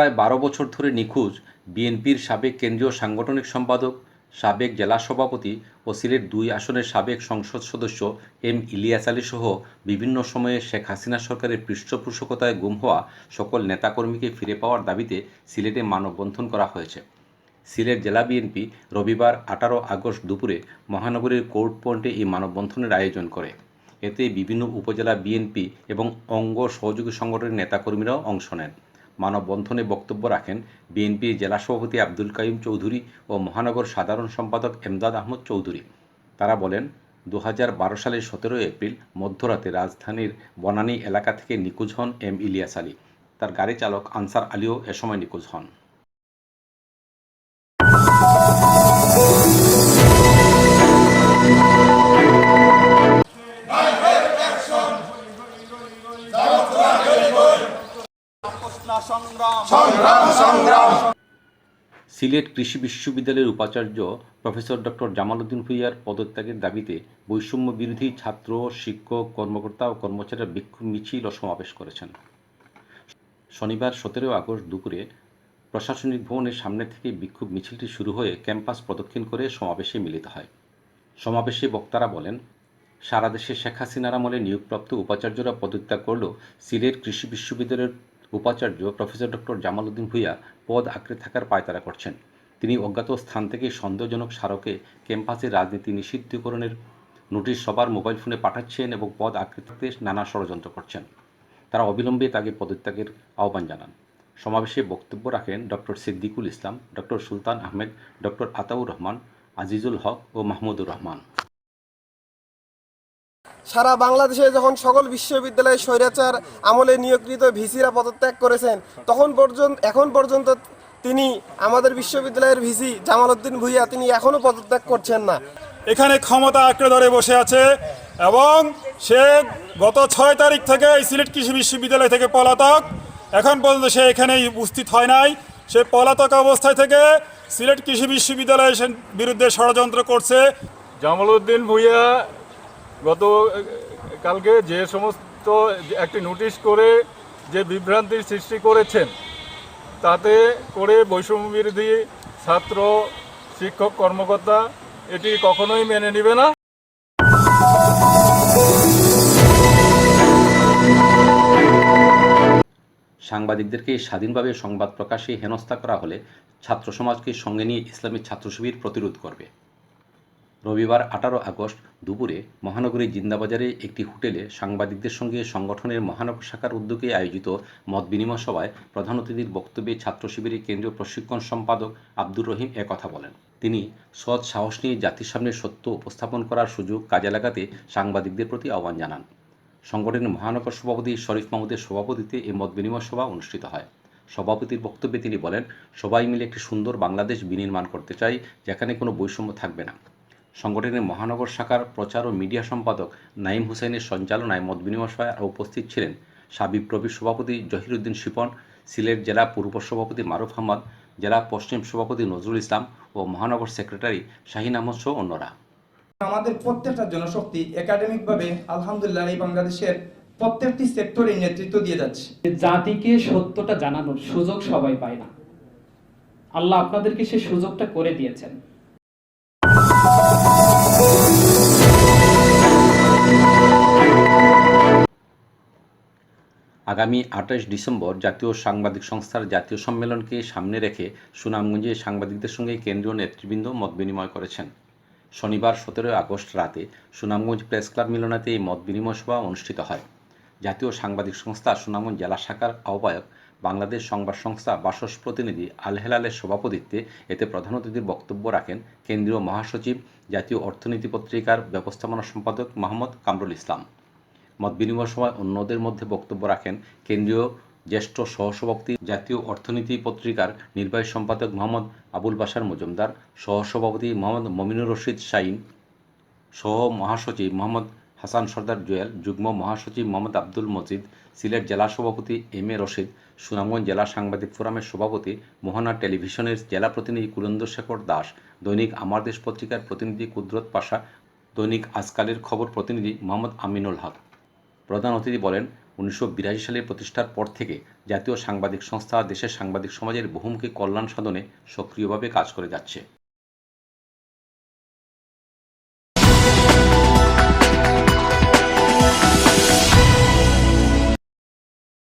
প্রায় বারো বছর ধরে নিখোঁজ বিএনপির সাবেক কেন্দ্রীয় সাংগঠনিক সম্পাদক, সাবেক জেলা সভাপতি ও সিলেট দুই আসনের সাবেক সংসদ সদস্য এম ইলিয়াস আলী সহ বিভিন্ন সময়ে শেখ হাসিনা সরকারের পৃষ্ঠপোষকতায় গুম হওয়া সকল নেতাকর্মীকে ফিরে পাওয়ার দাবিতে সিলেটে মানববন্ধন করা হয়েছে। সিলেট জেলা বিএনপি রবিবার আঠারো আগস্ট দুপুরে মহানগরীর কোর্ট পয়েন্টে এই মানববন্ধনের আয়োজন করে। এতে বিভিন্ন উপজেলা বিএনপি এবং অঙ্গ সহযোগী সংগঠনের নেতাকর্মীরাও অংশ নেন। মানববন্ধনে বক্তব্য রাখেন বিএনপির জেলা সভাপতি আব্দুল কাইম চৌধুরী ও মহানগর সাধারণ সম্পাদক এমদাদ আহমদ চৌধুরী। তারা বলেন দু হাজার বারো সালের সতেরোই এপ্রিল মধ্যরাতে রাজধানীর বনানী এলাকা থেকে নিখোঁজ হন এম ইলিয়াস আলী। তার গাড়ি চালক আনসার আলীও এ সময় নিখোঁজ হন। সংগ্রাম। সংগ্রাম সংগ্রাম। সিলেট কৃষি বিশ্ববিদ্যালয়ের উপাচার্য প্রফেসর ডক্টর জামাল উদ্দিন ভুইয়ার পদত্যাগের দাবিতে বৈষম্য বিরোধী ছাত্র শিক্ষক কর্মকর্তা ও কর্মচারীরা বিক্ষোভ মিছিল ও সমাবেশ করেছেন। শনিবার সতেরো আগস্ট দুপুরে প্রশাসনিক ভবনের সামনে থেকে বিক্ষোভ মিছিলটি শুরু হয়ে ক্যাম্পাস প্রদক্ষিণ করে সমাবেশে মিলিত হয়। সমাবেশে বক্তারা বলেন সারা দেশে শেখ হাসিনার আমলে নিয়োগপ্রাপ্ত উপাচার্যরা পদত্যাগ করলেও সিলেট কৃষি বিশ্ববিদ্যালয়ের উপাচার্য প্রফেসর ডক্টর জামাল উদ্দিন ভুইয়া পদ আঁকড়ে থাকার পায়তারা করছেন। তিনি অজ্ঞাত স্থান থেকে সন্দেহজনক স্মারকে ক্যাম্পাসে রাজনীতি নিষিদ্ধকরণের নোটিশ সবার মোবাইল ফোনে পাঠাচ্ছেন এবং পদ আঁকড়ে থাকতে নানা ষড়যন্ত্র করছেন। তারা অবিলম্বে তাকে পদত্যাগের আহ্বান জানান। সমাবেশে বক্তব্য রাখেন doctor Siddiqul Islam, doctor Sultan Ahmed, doctor Ataur Rahman, Azizul Haque ও মাহমুদুর রহমান। সারা বাংলাদেশে যখন সকল বিশ্ববিদ্যালয়ে স্বৈরাচার আমলে নিয়োগকৃত ভিসিরা পদত্যাগ করেছেন তখন পর্যন্ত এখন পর্যন্ত তিনি আমাদের বিশ্ববিদ্যালয়ের ভিসি জামালউদ্দিন ভুইয়া তিনি এখনও পদত্যাগ করছেন না। এখানে ক্ষমতা আঁকড়ে ধরে বসে আছে এবং সে গত ছয় তারিখ থেকে সিলেট কৃষি বিশ্ববিদ্যালয় থেকে পলাতক এখন পর্যন্ত সে এখানে উপস্থিত হয় নাই। সে পলাতক অবস্থায় থেকে সিলেট কৃষি বিশ্ববিদ্যালয়ের বিরুদ্ধে ষড়যন্ত্র করছে। জামালউদ্দিন ভুইয়া গত কালকে যে সমস্ত একটি নোটিশ করে যে বিভ্রান্তির সৃষ্টি করেছেন, তাতে করে বৈষম্য বিরোধী ছাত্র, শিক্ষক, কর্মকর্তা, এটি কখনোই মেনে নেবে না। সাংবাদিকদেরকে স্বাধীনভাবে সংবাদ প্রকাশে হেনস্থা করা হলে ছাত্র সমাজকে সঙ্গে নিয়ে ইসলামী ছাত্র শিবির প্রতিরোধ করবে। রবিবার আঠারো আগস্ট দুপুরে মহানগরীর জিন্দাবাজারে একটি হোটেলে সাংবাদিকদের সঙ্গে সংগঠনের মহানগর শাখার উদ্যোগে আয়োজিত মত বিনিময় সভায় প্রধান অতিথির বক্তব্যে ছাত্র শিবিরের কেন্দ্রীয় প্রশিক্ষণ সম্পাদক আব্দুর রহিম একথা বলেন। তিনি সৎ সাহস নিয়ে জাতির সামনে সত্য উপস্থাপন করার সুযোগ কাজে লাগাতে সাংবাদিকদের প্রতি আহ্বান জানান। সংগঠনের মহানগর সভাপতি শরীফ মাহমুদের সভাপতিতে এই মত বিনিময় সভা অনুষ্ঠিত হয়। সভাপতির বক্তব্যে তিনি বলেন, সবাই মিলে একটি সুন্দর বাংলাদেশ বিনির্মাণ করতে চাই, যেখানে কোনো বৈষম্য থাকবে না। সংগঠনের মহানগর শাখার প্রচার ও মিডিয়া সম্পাদক নাইম হুসাইনের সঞ্চালনায় মত বিনিময় সভায় আরও উপস্থিত ছিলেন সাবিব প্রবীর সভাপতি জহিরুদ্দিন শিপন সিলেট জেলা পূর্ব সভাপতি মারুফ আহমদ জেলা পশ্চিম সভাপতি নজরুল ইসলাম ও মহানগর সেক্রেটারি শাহিন আহমদ সহ অন্যরা। আমাদের প্রত্যেকটা জনশক্তি একাডেমিকভাবে আলহামদুলিল্লাহ এই বাংলাদেশের প্রত্যেকটি সেক্টরে নেতৃত্ব দিয়ে যাচ্ছে। জাতিকে সত্যটা জানানোর সুযোগ সবাই পায় না। আল্লাহ আপনাদেরকে সে সুযোগটা করে দিয়েছেন। আগামী আঠাশ ডিসেম্বর জাতীয় সাংবাদিক সংস্থার জাতীয় সম্মেলনকে সামনে রেখে সুনামগঞ্জে সাংবাদিকদের সঙ্গে কেন্দ্রীয় নেতৃবৃন্দ মত বিনিময় করেছেন। শনিবার সতেরোই আগস্ট রাতে সুনামগঞ্জ প্রেস ক্লাব মিলনাতে এই মত বিনিময় সভা অনুষ্ঠিত হয়। জাতীয় সাংবাদিক সংস্থা সুনামগঞ্জ জেলা শাখার আহ্বায়ক বাংলাদেশ সংবাদ সংস্থা বাসস প্রতিনিধি আলহেলালের সভাপতিত্বে এতে প্রধান অতিথির বক্তব্য রাখেন কেন্দ্রীয় মহাসচিব, জাতীয় অর্থনীতি পত্রিকার ব্যবস্থাপনা সম্পাদক মোহাম্মদ কামরুল ইসলাম। মত বিনিময় সময় অন্যদের মধ্যে বক্তব্য রাখেন কেন্দ্রীয় জ্যেষ্ঠ সহসভাপতি জাতীয় অর্থনীতি পত্রিকার নির্বাহী সম্পাদক মোহাম্মদ আবুল বাসার মজুমদার, সহসভাপতি মোহাম্মদ মমিনুর রশিদ শাইন, সহ মহাসচিব মোহাম্মদ হাসান সর্দার জুয়েল, যুগ্ম মহাসচিব মোহাম্মদ আব্দুল মজিদ, সিলেট জেলা সভাপতি এম এ রশিদ, সুনামগঞ্জ জেলা সাংবাদিক ফোরামের সভাপতি মোহনা টেলিভিশনের জেলা প্রতিনিধি কুলেন্দ্র শেখর দাস, দৈনিক আমার দেশ পত্রিকার প্রতিনিধি কুদরত পাশা, দৈনিক আজকালের খবর প্রতিনিধি মোহাম্মদ আমিনুল হক। প্রধান অতিথি বলেন, উনিশশো বিরাশি সালের প্রতিষ্ঠার পর থেকে জাতীয় সাংবাদিক সংস্থা দেশের সাংবাদিক সমাজের বহুমুখী কল্যাণ সাধনে সক্রিয়ভাবে কাজ করে যাচ্ছে।